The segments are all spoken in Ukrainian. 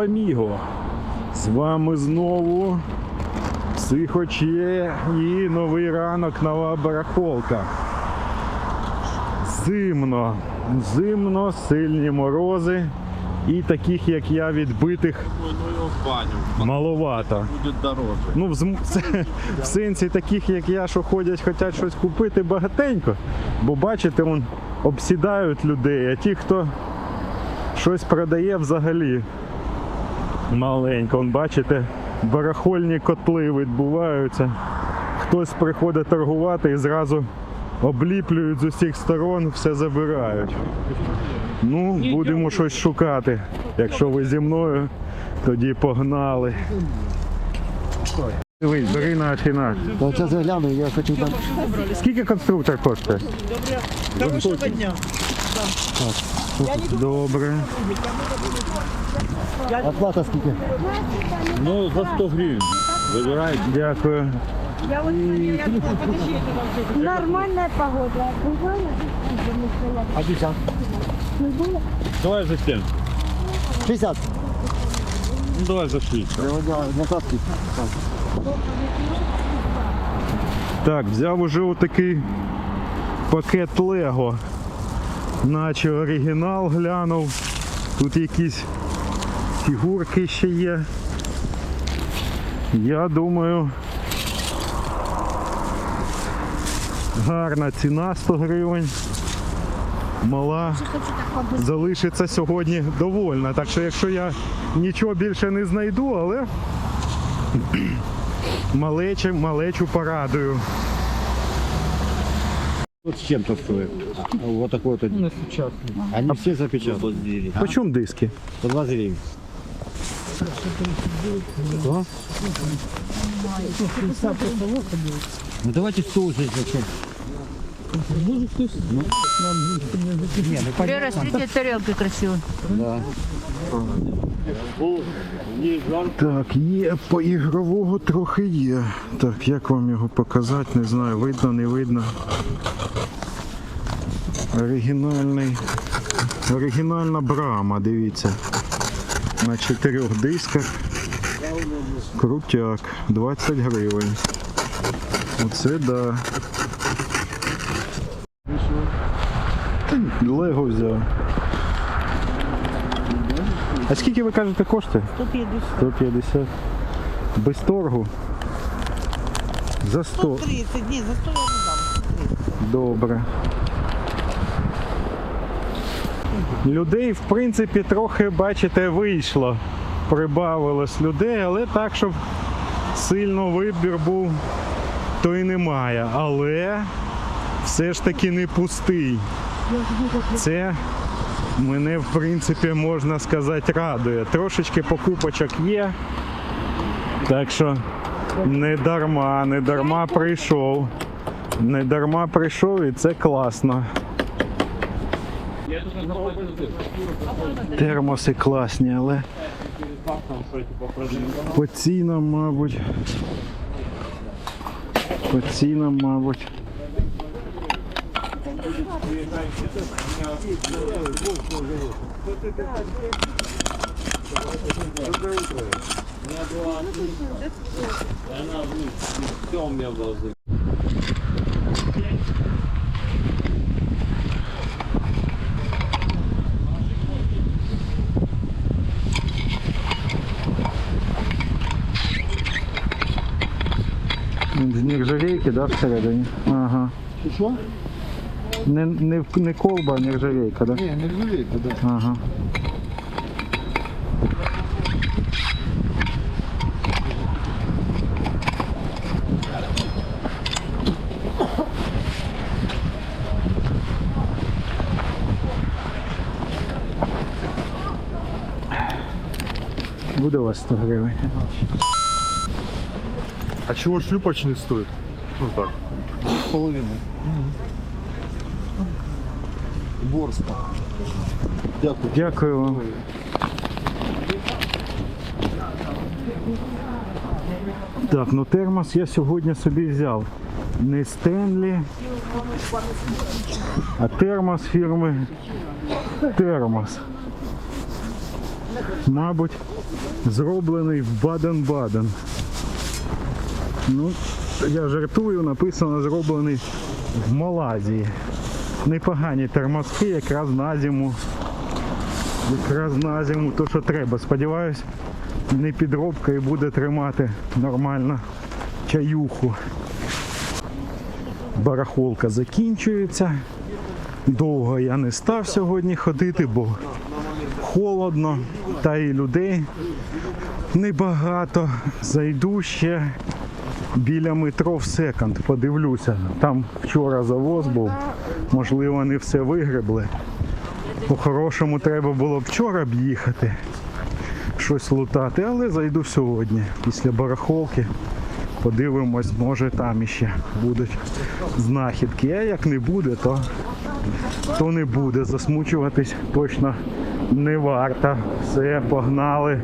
аміго! З вами знову Психоче і новий ранок нова барахолка. Зимно, зимно, сильні морози і таких, як я, відбитих Ну маловато. Ну, в, в сенсі таких, як я, що ходять, хочуть щось купити багатенько. Бо бачите, он, обсідають людей, а ті, хто щось продає взагалі маленько. Он, бачите, барахольні котли відбуваються. Хтось приходить торгувати і зразу обліплюють з усіх сторон, все забирають. Ну, будемо щось шукати. Якщо ви зі мною, тоді погнали. Дивись, бери на афінаж. Та це загляну, я хотів там. Скільки конструктор коштує? Хорошего дня. Добре. Оплата скільки? Ну, за 100 гривен. Выбирай. Дякую. Я вот смотрю, Нормальная погода. А 50? Давай за 7. 60. Ну, давай за 6. Так, взяв уже отакий пакет Лего. Наче оригінал глянув. Тут якісь фігурки ще є. Я думаю. Гарна ціна 100 гривень. Мала залишиться сьогодні довольна. Так що якщо я нічого більше не знайду, але малечу, малечу порадую. Вот с чем-то стоит. Вот такой вот один. Они все запечатаны. По чому диски? По 20 гривен. Что? Ну давайте 100 уже зачем? Не, ну Лера, понятно. смотрите, тарелки красивые. Да. Так, є по ігрового трохи є. Так, як вам його показати, не знаю, видно, не видно. Оригінальний. Оригінальна брама, дивіться. На чотирьох дисках. Крутяк, 20 гривень. Оце да. Лего взяв. А скільки ви кажете коштує? 150. 150. Без торгу. За 100. 130. Ні, за 100 я не дам. Добре. Людей, в принципі, трохи, бачите, вийшло. Прибавилось людей, але так, щоб сильно вибір був, то і немає. Але все ж таки не пустий. Це мене, в принципі, можна сказати, радує. Трошечки покупочок є. Так що не дарма, не дарма прийшов. Не дарма прийшов і це класно. Термоси класні, але по цінам, мабуть. По цінам, мабуть. Доброе утро. Она была Она Все у меня было Нержавейки, да, в середине? Ага. Що? Не, не, не колба, а нержавейка, да? Не, не ржавейка, да. Ага. Буде у вас 100 гривень. А чего шлюпочный стоит? Ну так. Половину. Борска. Дякую. Дякую вам. Так, ну термос я сьогодні собі взяв. Не Стенлі, а термос фірми Термос. мабуть, зроблений в Баден-Баден. Ну, я жартую, написано зроблений в Малайзії. Непогані термоски, якраз на зиму. Якраз на зиму то, що треба. Сподіваюсь, не підробка і буде тримати нормально чаюху. Барахолка закінчується. Довго я не став сьогодні ходити, бо холодно, та і людей небагато. Зайду ще біля метро в секонд, подивлюся. Там вчора завоз був, можливо, не все вигребли. По-хорошому треба було вчора б їхати, щось лутати, але зайду сьогодні, після барахолки. Подивимось, може там іще будуть знахідки. А як не буде, то, то не буде. Засмучуватись точно не варто. Все, погнали.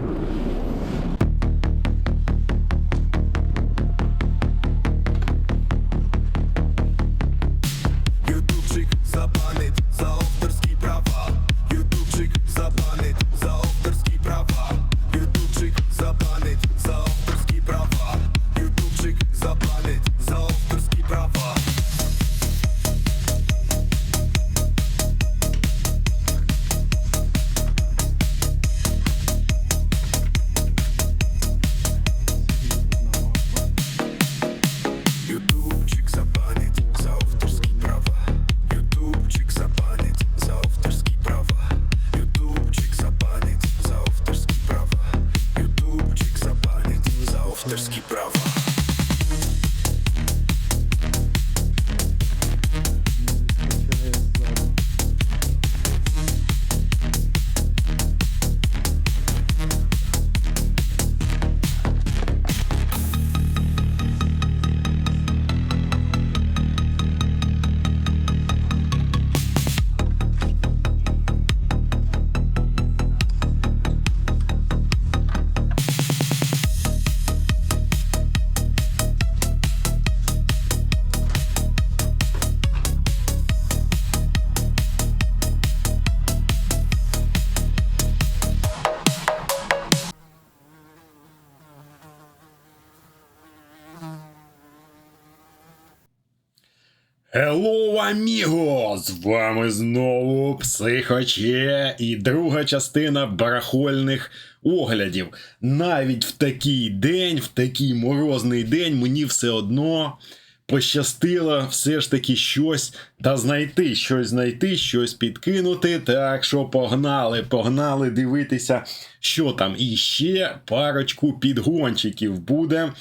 Hello, аміго! З вами знову Психоче і друга частина барахольних оглядів. Навіть в такий день, в такий морозний день, мені все одно пощастило все ж таки щось та знайти, щось знайти, щось підкинути. Так що погнали, погнали дивитися, що там. І ще парочку підгончиків буде.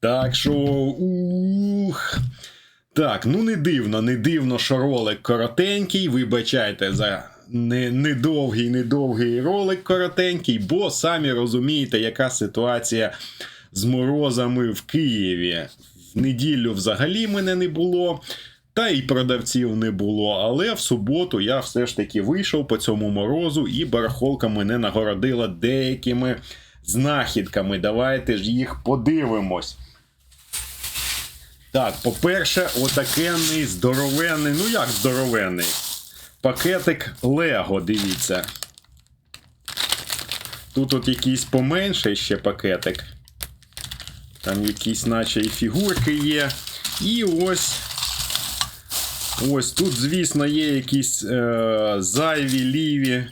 Так що, ух. Так, ну не дивно, не дивно, що ролик коротенький. Вибачайте за не, недовгий, недовгий ролик коротенький, бо самі розумієте, яка ситуація з морозами в Києві. В неділю взагалі мене не було. Та й продавців не було, але в суботу я все ж таки вийшов по цьому морозу, і барахолка мене нагородила деякими знахідками. Давайте ж їх подивимось. Так, по-перше, отакенний здоровенний, ну як здоровенний? Пакетик Лего, дивіться. Тут от якийсь поменший ще пакетик. Там якісь, наче і фігурки є. І ось. Ось тут, звісно, є якісь е, зайві ліві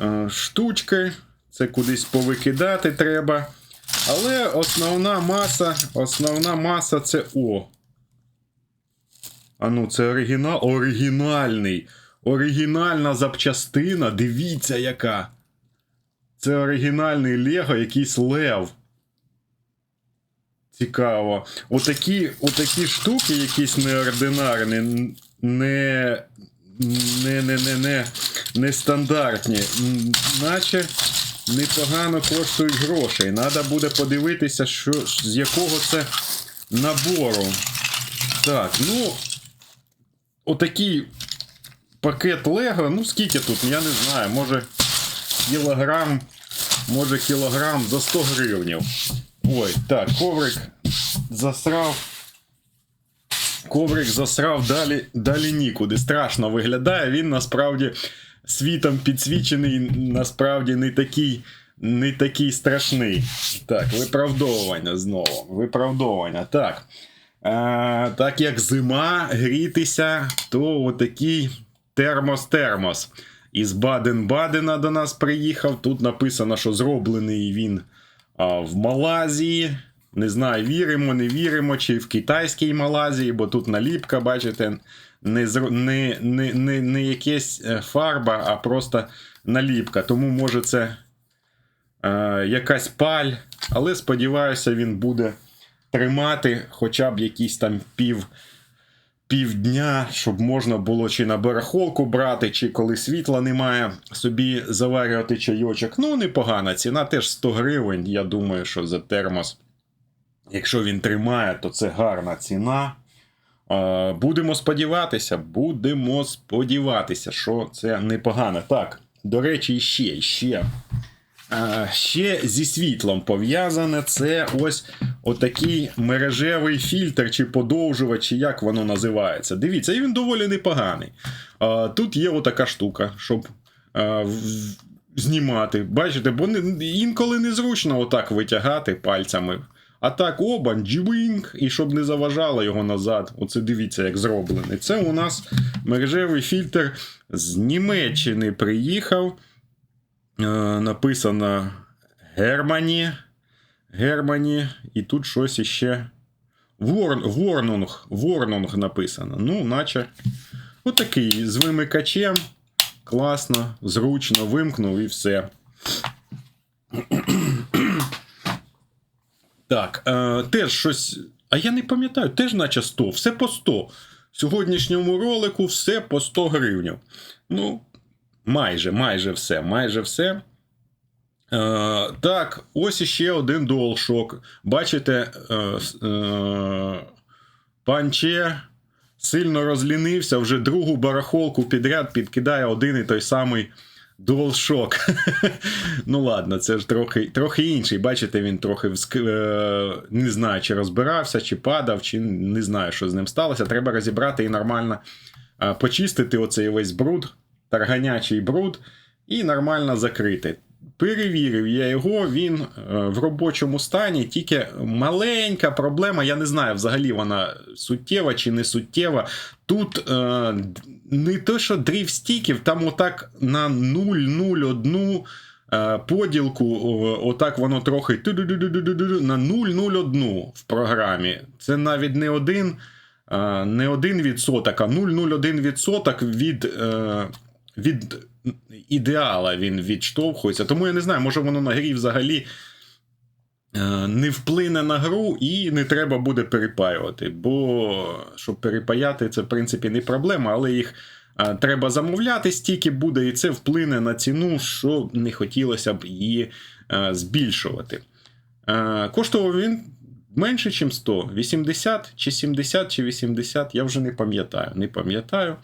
е, штучки. Це кудись повикидати треба. Але основна маса, основна маса це О. А ну, це оригінал. Оригінальний. Оригінальна запчастина. Дивіться, яка. Це оригінальний Лего, якийсь лев. Цікаво. Отакі, отакі штуки, якісь неординарні, не. Не, не, не, не, нестандартні. Наче непогано коштують грошей. Треба буде подивитися, що, з якого це набору. Так, ну. Отакий пакет Лего. Ну, скільки тут, я не знаю, може кілограм, може кілограм за 100 гривнів. Ой, так, коврик засрав. Коврик засрав далі, далі нікуди. Страшно виглядає. Він насправді світом підсвічений, насправді не такий, не такий страшний. Так, виправдовування знову. Виправдовування. Так. Е, так як зима грітися, то отакий термос-термос. Із Баден-Бадена до нас приїхав. Тут написано, що зроблений він а, в Малазії. Не знаю, віримо, не віримо, чи в китайській Малазії, бо тут наліпка, бачите, не, не, не, не, не якась е, фарба, а просто наліпка. Тому може це е, якась паль, але сподіваюся, він буде тримати хоча б якісь там пів, півдня, щоб можна було чи на барахолку брати, чи коли світла немає, собі заварювати чайочок. Ну, непогана ціна, теж 100 гривень. Я думаю, що за термос, якщо він тримає, то це гарна ціна. Будемо сподіватися, будемо сподіватися, що це непогано. Так, до речі, ще, ще. Ще зі світлом пов'язане це ось отакий мережевий фільтр чи подовжувач, чи як воно називається. Дивіться, і він доволі непоганий. Тут є отака штука, щоб знімати. Бачите, бо інколи незручно отак витягати пальцями. А так, обан, джвінг, і щоб не заважало його назад. Оце дивіться, як зроблений. Це у нас мережевий фільтр з Німеччини приїхав. Е, написано Германі. Германі. І тут щось іще. Вор, Ворнунг. Ворнунг написано. Ну, наче. Отакий з вимикачем. Класно, зручно, вимкнув і все. Так, е, теж щось. А я не пам'ятаю, теж наче 100, все по 100. В сьогоднішньому ролику все по 100 гривень. Ну, майже, майже все, майже все. Е, так, ось іще один DualShock. Бачите, е, е, панче сильно розлінився, вже другу барахолку підряд підкидає один і той самий DualShock. ну ладно, це ж трохи, трохи інший. Бачите, він трохи вск... е, не знаю, чи розбирався, чи падав, чи не знаю, що з ним сталося. Треба розібрати і нормально е, почистити оцей весь бруд, тарганячий бруд, і нормально закрити. Перевірив я його, він е, в робочому стані, тільки маленька проблема. Я не знаю, взагалі вона суттєва чи не суттєва. Тут е, не то, що дрівстіків, там отак на 0,01 е, поділку, отак воно трохи на 0,01 в програмі. Це навіть не один, е, не один відсоток, а 0,01 відсоток від. Е, від ідеала він відштовхується. Тому я не знаю, може воно на грі взагалі е, не вплине на гру і не треба буде перепаювати. Бо щоб перепаяти, це в принципі не проблема, але їх е, треба замовляти, стільки буде, і це вплине на ціну, що не хотілося б її е, збільшувати. Коштував він. Менше, ніж 100, 80 чи 70 чи 80, я вже не пам'ятаю. Не пам'ятаю.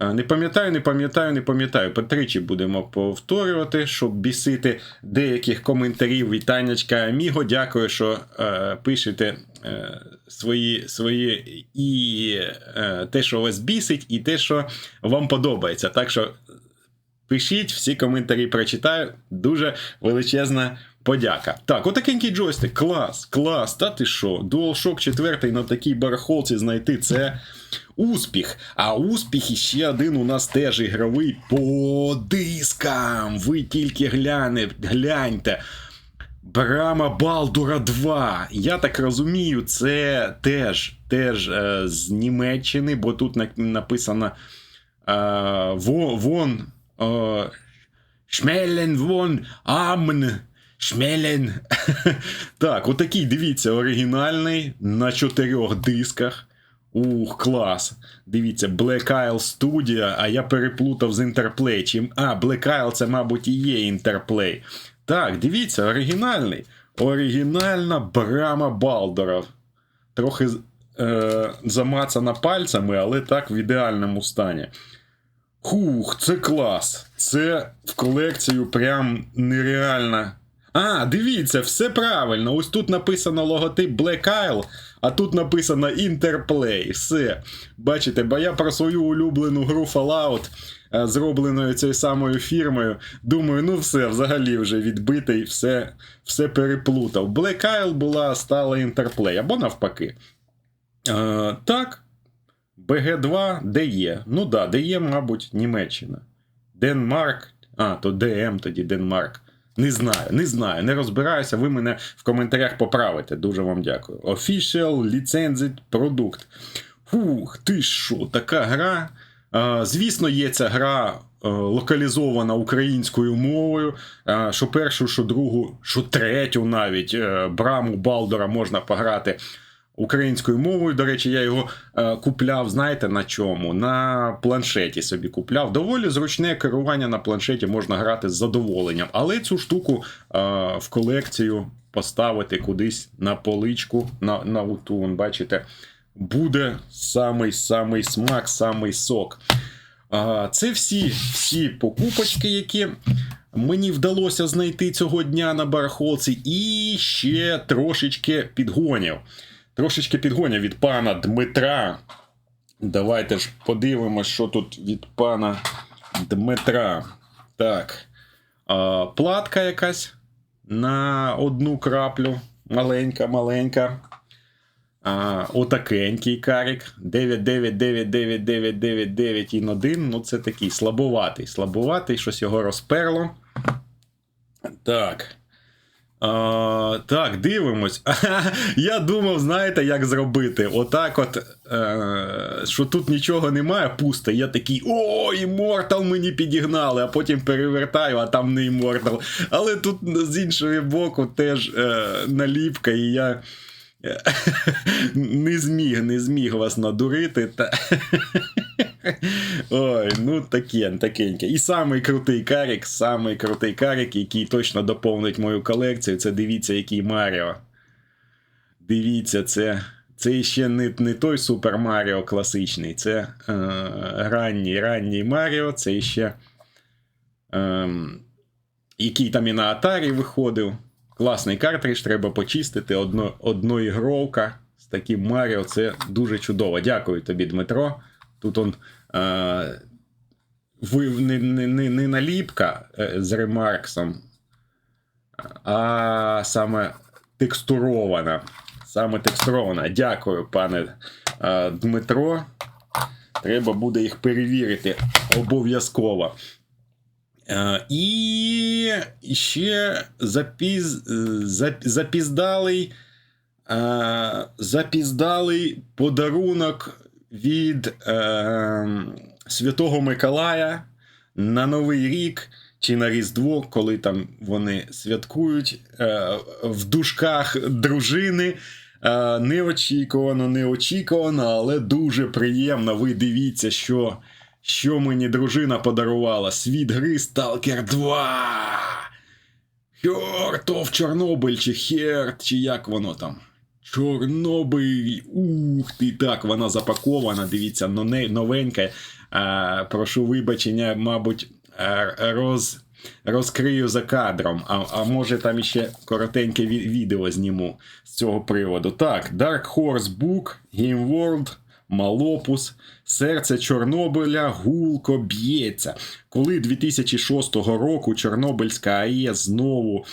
Е, Не пам'ятаю, не пам'ятаю, не пам'ятаю. Потричі будемо повторювати, щоб бісити деяких коментарів. Вітанечка Аміго. Дякую, що е, пишете е, свої, свої і е, те, що вас бісить, і те, що вам подобається. Так що пишіть, всі коментарі прочитаю. Дуже величезна подяка. Так, отакенький джойстик. Клас, клас. Та ти що? DualShock 4 на такій барахолці знайти це успіх. А успіх іще один у нас теж ігровий по дискам. Ви тільки гляне, гляньте. Брама Балдура 2. Я так розумію, це теж, теж е, з Німеччини, бо тут на- написано е, вон. Е, Шмелен вон Амн. Шмелен. так, отакий, дивіться, оригінальний на чотирьох дисках. Ух, клас. Дивіться, Black Isle Studio, а я переплутав з Interplay. Чим... А, Black Isle це, мабуть, і є Interplay. Так, дивіться, оригінальний. Оригінальна брама Балдора. Трохи е, замацана пальцями, але так в ідеальному стані. Хух, це клас. Це в колекцію прям нереально. А, дивіться, все правильно. Ось тут написано логотип Black Isle, а тут написано Interplay. Все. Бачите, бо я про свою улюблену гру Fallout, е, зробленою цією самою фірмою, думаю, ну все, взагалі вже відбитий, все, все переплутав. Black Isle була стала Interplay, або навпаки. Е, так. БГ2 де є? Ну да, де є, мабуть, Німеччина. Денмарк. А, то ДМ тоді Денмарк. Не знаю, не знаю, не розбираюся. Ви мене в коментарях поправите. Дуже вам дякую. Official Licensed Product. Фух, ти що, така гра. Е, звісно, є ця гра е, локалізована українською мовою. Е, що першу, що другу, що третю навіть е, браму Балдора можна пограти українською мовою. До речі, я його е, купляв, знаєте на чому? На планшеті собі купляв. Доволі зручне керування на планшеті можна грати з задоволенням. Але цю штуку е, в колекцію поставити кудись на поличку, на, на уту, вон, бачите, буде самий самий смак, самий сок. А, Це всі, всі покупочки, які мені вдалося знайти цього дня на барахолці, і ще трошечки підгонів. Трошечки підгонів від пана Дмитра. Давайте ж подивимось, що тут від пана Дмитра. Так. А, платка якась на одну краплю. Маленька, маленька. А, отакенький карік. 9999999 Ну, це такий слабоватий. Слабоватий, щось його розперло. Так. Так, дивимось. Я думав, знаєте, як зробити. Отак, от, е, що тут нічого немає, пусто. Я такий, о, іммортал мені підігнали, а потім перевертаю, а там не іммортал. Але тут з іншого боку теж е, наліпка, і я. е, Не зміг, не зміг вас надурити. Та... Ой, ну таке, такеньке. І самий крутий карік, самий крутий карік, який точно доповнить мою колекцію, це дивіться, який Маріо. Дивіться, це. Це ще не, не той Супер Маріо класичний, це е, ранній ранній Маріо, це ще. Е, який там і на Атарі виходив. Класний картридж, треба почистити. Одно, одноігровка з таким Маріо. Це дуже чудово. Дякую тобі, Дмитро. Тут он е, ви, не, не, не, не наліпка е, з ремарксом, а саме текстурована. Саме текстурована. Дякую, пане е, Дмитро. Треба буде їх перевірити обов'язково. Е, і ще запіз, зап, запіздалий, е, запіздалий подарунок від е, Святого Миколая на Новий рік чи на Різдво, коли там вони святкують е, в дужках дружини. Е, неочікувано, неочікувано, але дуже приємно. Ви дивіться, що, що мені дружина подарувала. Світ гри Stalker 2. Хертов Чорнобиль, чи Херт, чи як воно там. Чорнобиль. Ух ти, так, вона запакована. Дивіться, новенька. Прошу вибачення, мабуть, роз, розкрию за кадром. А, а може там іще коротеньке ві- відео зніму з цього приводу. Так, Dark Horse Book, Game World, Малопус, Серце Чорнобиля гулко б'ється. Коли 2006 року Чорнобильська АЕС знову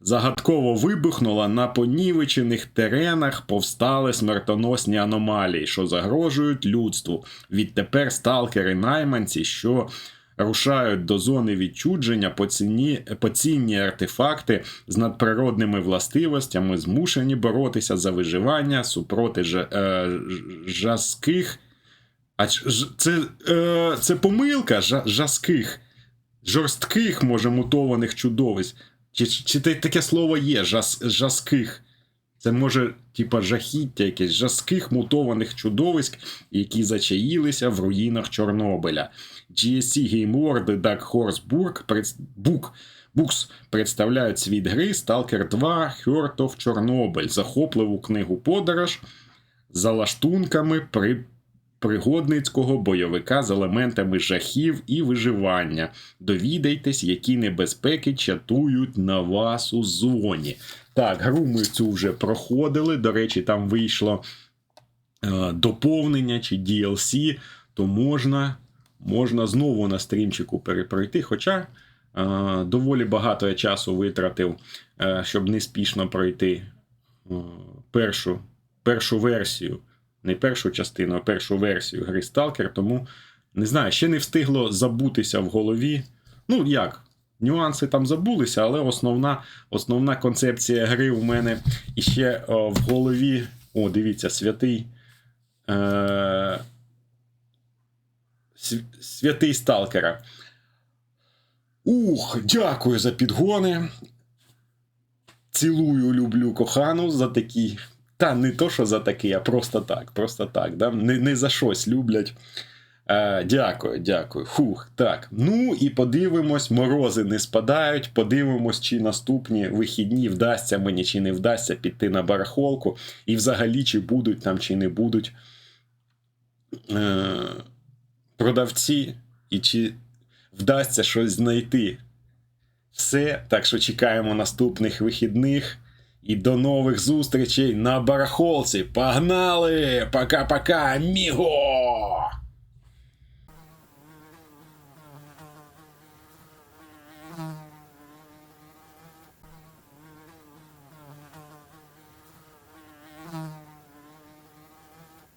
загадково вибухнула на понівечених теренах, повстали смертоносні аномалії, що загрожують людству. Відтепер сталкери-найманці, що рушають до зони відчудження, поцінні, поцінні артефакти з надприродними властивостями, змушені боротися за виживання супроти ж, е, жаских. А це, е, це помилка жа, жаских, жорстких, може, мутованих чудовиськ. Чи, чи таке слово є жас, жаских? Це може, типа, жахіття якесь жаских мутованих чудовиськ, які зачаїлися в руїнах Чорнобиля. GSC і Dark Horse Book, Book, Books представляють світ гри Stalker 2 Heart of Чорнобиль, захопливу книгу подорож за лаштунками при пригодницького бойовика з елементами жахів і виживання. Довідайтесь, які небезпеки чатують на вас у зоні. Так, гру ми цю вже проходили. До речі, там вийшло е, доповнення чи DLC, то можна, можна знову на стрімчику перепройти. Хоча е, доволі багато я часу витратив, е, щоб неспішно пройти е, першу, першу версію. Не першу частину, а першу версію гри Stalker, тому не знаю, ще не встигло забутися в голові. Ну як? Нюанси там забулися, але основна, основна концепція гри у мене іще о, в голові. О, дивіться, святий. Е, святий Сталкера. Ух, дякую за підгони. Цілую, люблю кохану за такі. Та не то, що за такі, а просто так. Просто так. Да? Не, не за щось люблять. Е, дякую, дякую. Фух, так. Ну і подивимось, морози не спадають. Подивимось, чи наступні вихідні вдасться мені, чи не вдасться піти на барахолку. І взагалі, чи будуть там, чи не будуть е, продавці, і чи вдасться щось знайти. Все. Так що чекаємо наступних вихідних. І до нових зустрічей на барахолці. Погнали! Пока-пока, аміго!